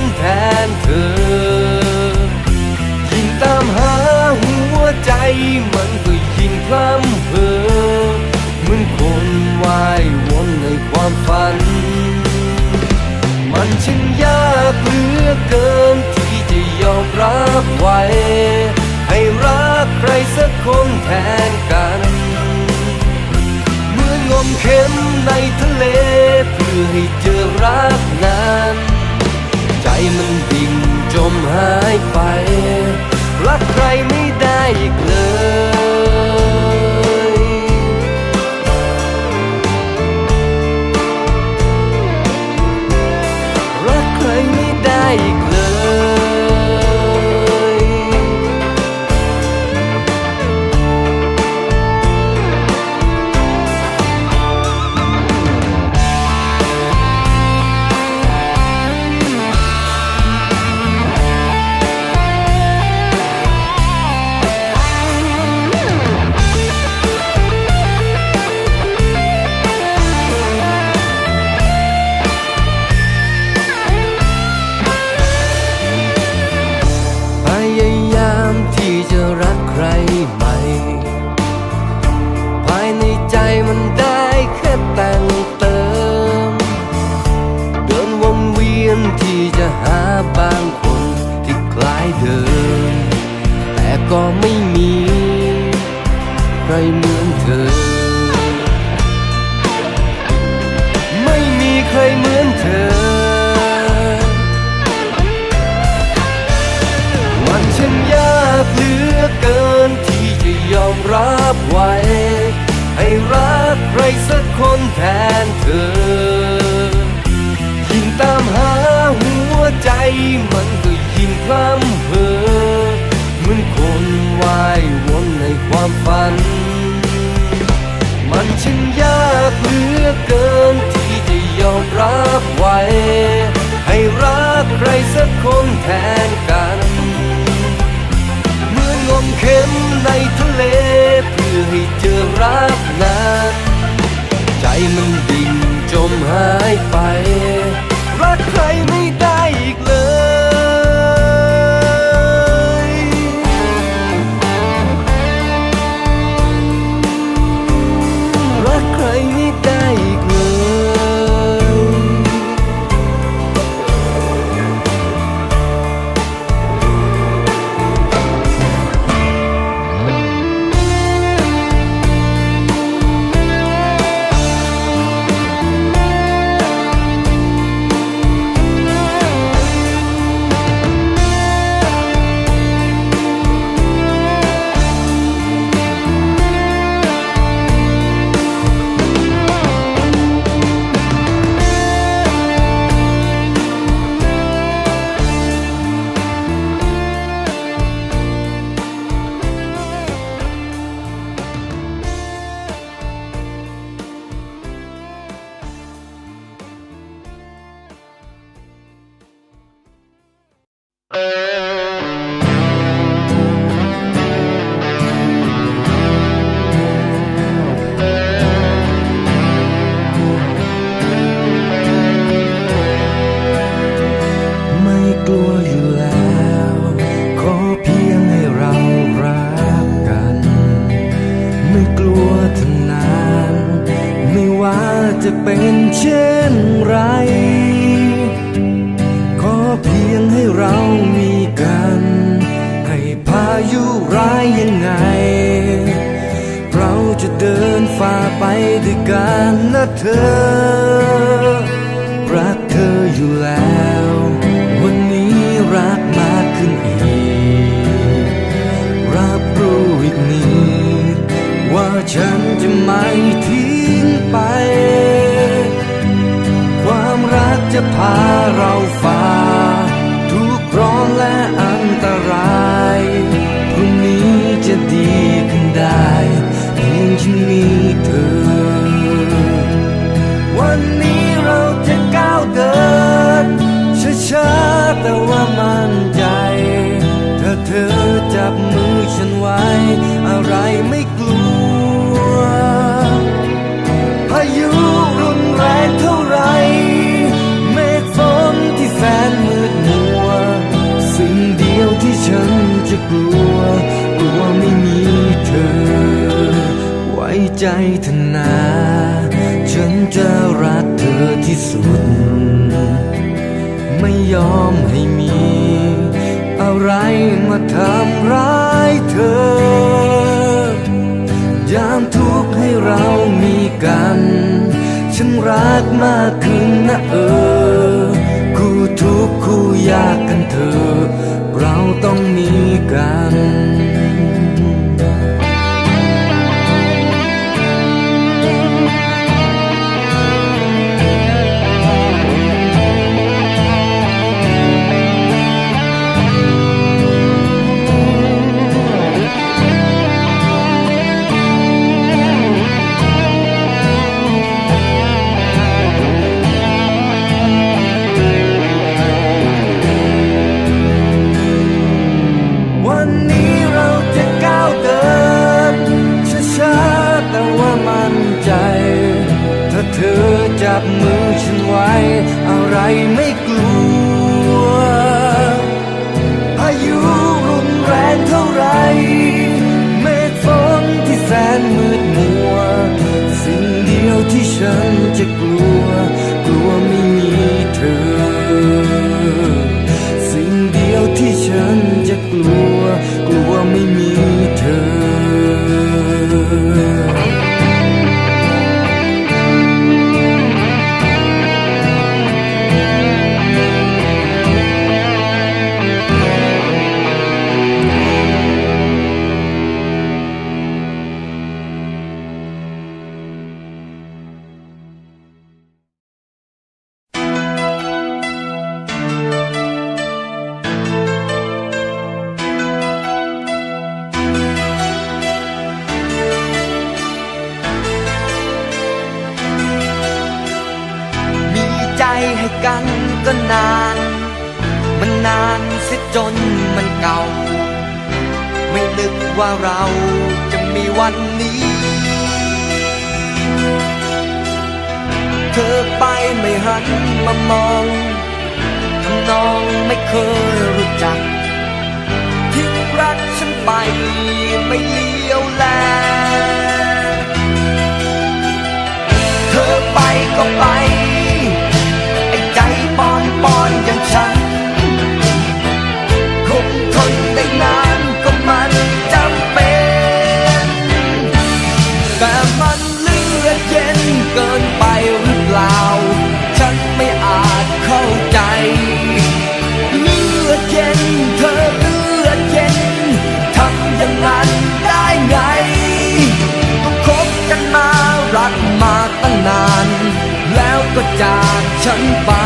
นแทนเธอ ยิ่งตามหาหัวใจมันก็ยิ่งคล้ำเพอเหมือนคนว่ายวนในความฝัน มันช่างยากเหลือเกินที่จะยอมรับไว้ ให้รักใครสักคนแทนกัน ก็ไม่มี ใครเหมือนเธอ ไม่มีใครเหมือนเธอ มันช่างยากเหลือเกินที่จะยอมรับไว้ ให้รักใครสักคนแทนเธอ ยิ่งตามหาหัวใจมันก็ยิ่งคล้ำเพอ มือนคนว่ายวนในความฝัน มันช่างยากเหลือเกินที่จะยอมรับไว้ ให้รักใครสักคนแทนกันเหมือนงมเข็มในทะเลเพื่อให้เจอรักนั้นใจมันดิ่งจมหายไป รักใครไม่ได้อีกเลยรัก ด้วยกันนะเธอ รักเธออยู่แล้ว วันนี้รักมากขึ้นอีก รับรู้อีกนิดว่าฉันจะไม่ทิ้งไป ความรักจะพาเราฝั ฉันไว้ อะไรไม่กลัว พายุรุนแรงเท่าไรเมฆฝนที่แสนมืดมัว สิ่งเดียวที่ฉันจะกลัว กลัวไม่มีเธอ ไว้ใจเธนาฉันจะรักเธอที่สุด ไม่ยอมให้มี อะไรมาทำร้าย ให้เธอยามทุกข์ให้เรามีกัน ฉันรักมากขึ้นนะเออกูทุกข์กูยากกันเธอ เราต้องมีกัน วันนี้ เธอไปไม่หันมามองทำนองไม่เคยรู้จัก ทิ้งรักฉันไปไม่เลี้ยวแล เธอไปก็ไป 强把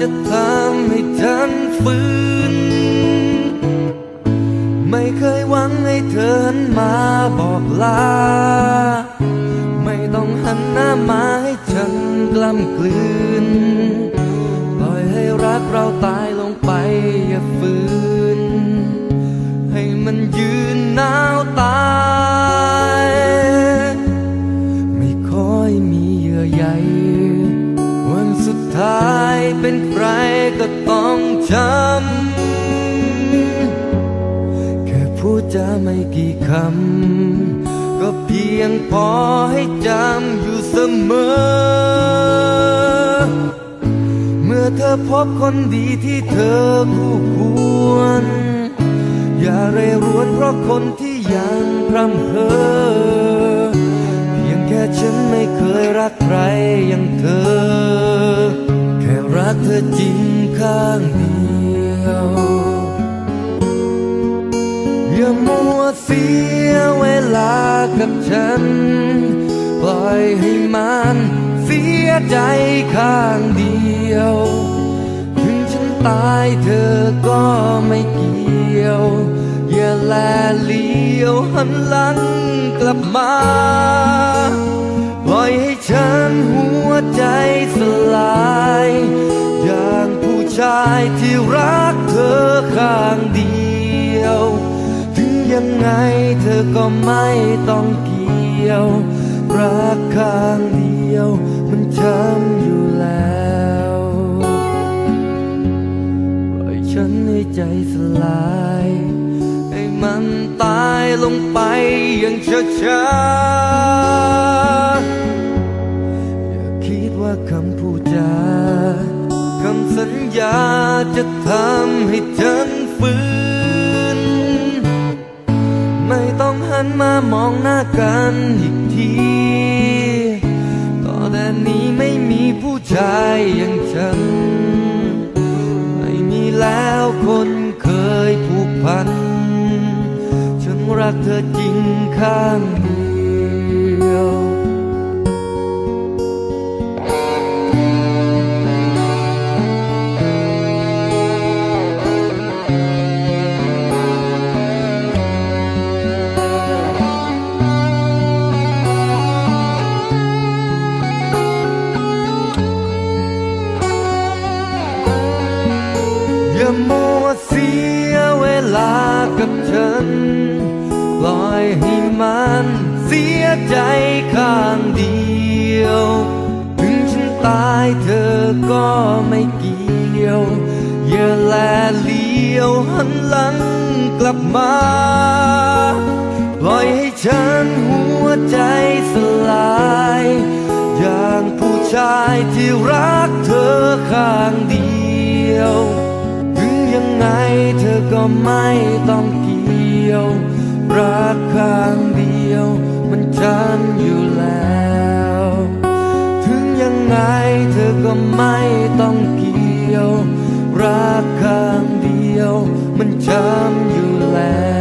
จะทำให้ฉันฟื้น ไม่เคยหวังให้เธอหันมาบอกลา ไม่ต้องหันหน้ามาให้ฉันกล้ำกลืน ต้องช้ำแค่พูดจาไม่กี่คำ ก็เพียงพอให้จำอยู่เสมอ เมื่อเธอพบคนดีที่เธอคู่ควร อย่าเร่รวนเพราะคนที่ยังพร่ำเพ้อ ฉัน ปล่อยให้มันเสียใจข้างเดียว ถึงฉันตายเธอก็ไม่เกี่ยว อย่าแลเลี้ยวหันหลังกลับมา ปล่อยให้ฉันหัวใจสลาย อย่างผู้ชายที่รักเธอข้างเดียวถึง ยังไงเธอก็ไม่ต้องเกี่ยว รักข้างเดียว มันช้ำอยู่แล้วปล่อยฉันให้ใจสลายให้มันตายลงไปอย่างช้าๆอย่าคิดว่าคำพูดจาคำสัญญาจะทำให้ฉันฟื้น นมามองหน้ากันอีกที ต่อแต่นี้ไม่มีผู้ชายอย่างฉัน ไม่มีแล้วคนเคยผูกพัน ฉันรักเธอจริงข้าง อย่ามัวเสียเวลากับฉันปล่อยให้มันเสียใจข้างเดียว ถึงฉันตายเธอก็ไม่เกี่ยว อย่าแลเลี้ยวหันหลังกลับมาปล่อยให้ฉันหัวใจสลาย อย่างผู้ชายที่รักเธอข้างเดียว ไงเธอก็ไม่ต้องเกี่ยว รักข้างเดียว มันฉันอยู่แล้ว ถึงยังไงเธอก็ไม่ต้องเกี่ยว รักข้างเดียว มันช้ำอยู่แล้ว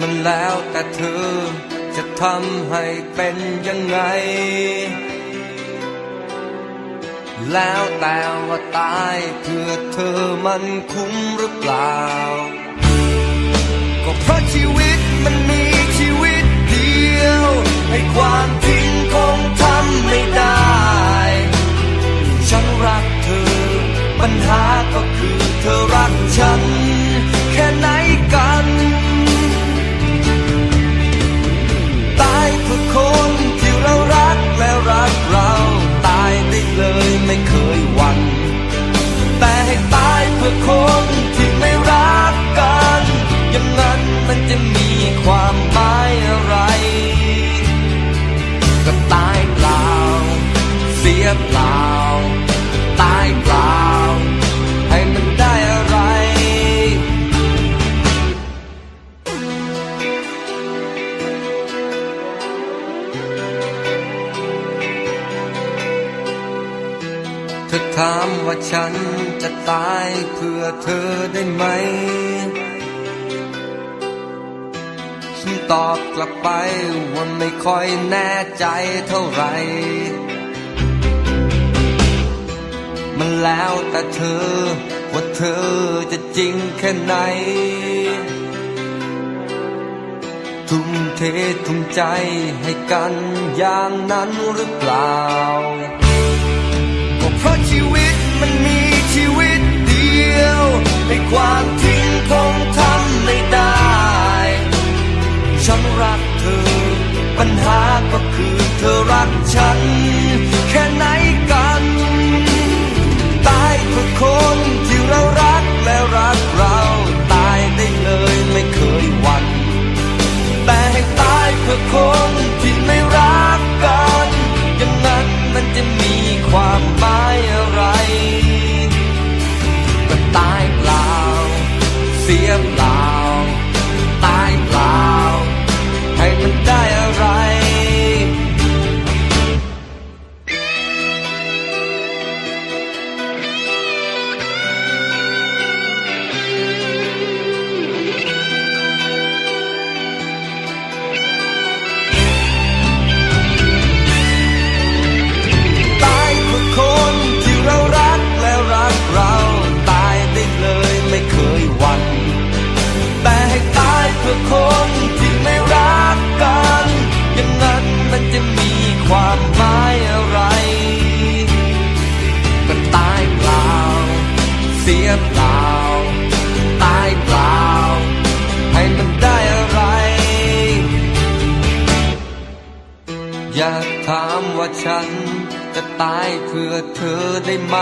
มันแล้วแต่เธอจะทำให้เป็นยังไง แล้วแต่ว่าตายเพื่อเธอมันคุ้มหรือเปล่า ก็เพราะชีวิตมันมีชีวิตเดียว ให้ความทิ้งคงทำไม่ได้ ฉันรักเธอ ปัญหาก็คือเธอรักฉัน และรักเราตายได้เลยไม่เคยหวั่นแต่ให้ตายเพื่อคนที่ไม่รักกันอย่างนั้นมันจะมีความหมายอะไร ก็ตายเปล่า เสียเปล่า ฉันจะตายเพื่อเธอได้ไหม ฉันตอบกลับไปว่าไม่ค่อยแน่ใจเท่าไหร่ มันแล้วแต่เธอว่าเธอจะจริงแค่ไหน ทุ่มเททุ่มใจให้กันอย่างนั้นหรือเปล่าก็เพราะชีวิต มันมีชีวิตเดียวในความทิ้งคงทำไม่ได้ ฉันรักเธอ ปัญหาก็คือเธอรักฉัน ได้ไหม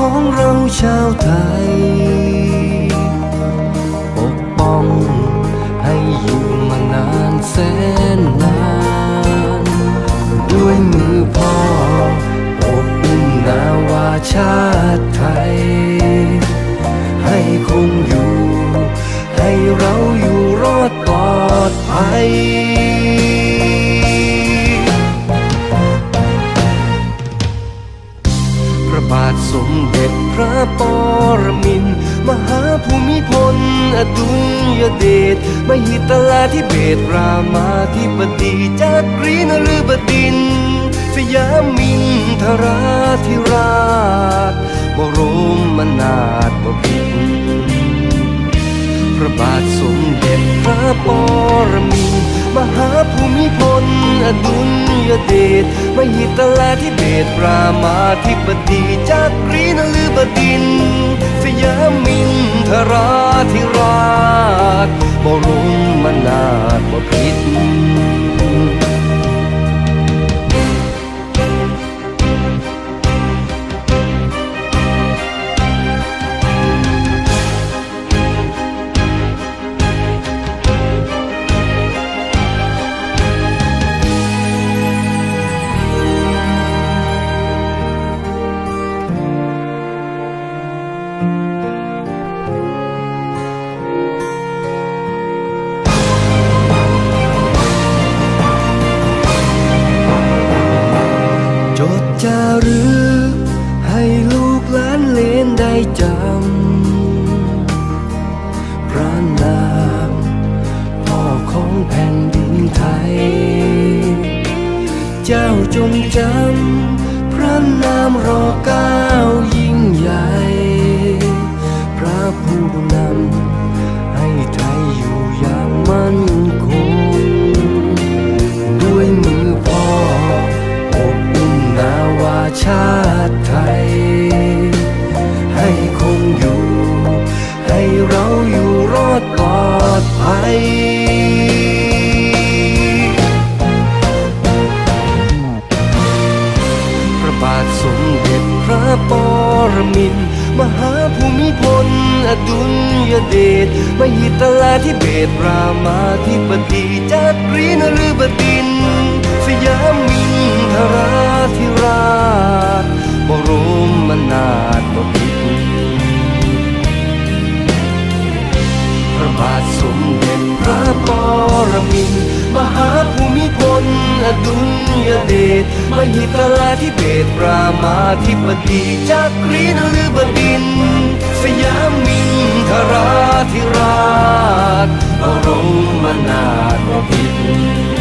ของเราชาวไทย ปกป้องให้อยู่มานานแสนนาน ด้วยมือพ่ออบอุ้มนาวาชาติไทย ให้คงอยู่ ให้เราอยู่รอดปลอดภัย ปรมิน มหาภูมิพล อดุลยเดชมหิตลาธิเบศรามาธิบดีจักรีนฤบดิน สยามินทราธิราชบรมนาถบพิตรพระบาทสมเด็จพระปรมิน มหาภูมิพล อดุลยเดชมหิตลาธิเบศรรามาธิปดีจากรีนฤบดิน สยามินทราธิราชบรมนาถบพิตร จำพระนามรอการ รมิน มหาภูมิพล อดุลยเดชมหิตลาธิเบศรามาธิบดีจักรีนฤบดิน สยามินทราธิราชบรมนาถบพิตรพระบาทสมเด็จพระปรมิน มหาภูมิพ ดุลยเดชมหิตลาธิเบศรามาธิปดีจักรีนฤบดิน สยามินทราธิราชบรมนาถ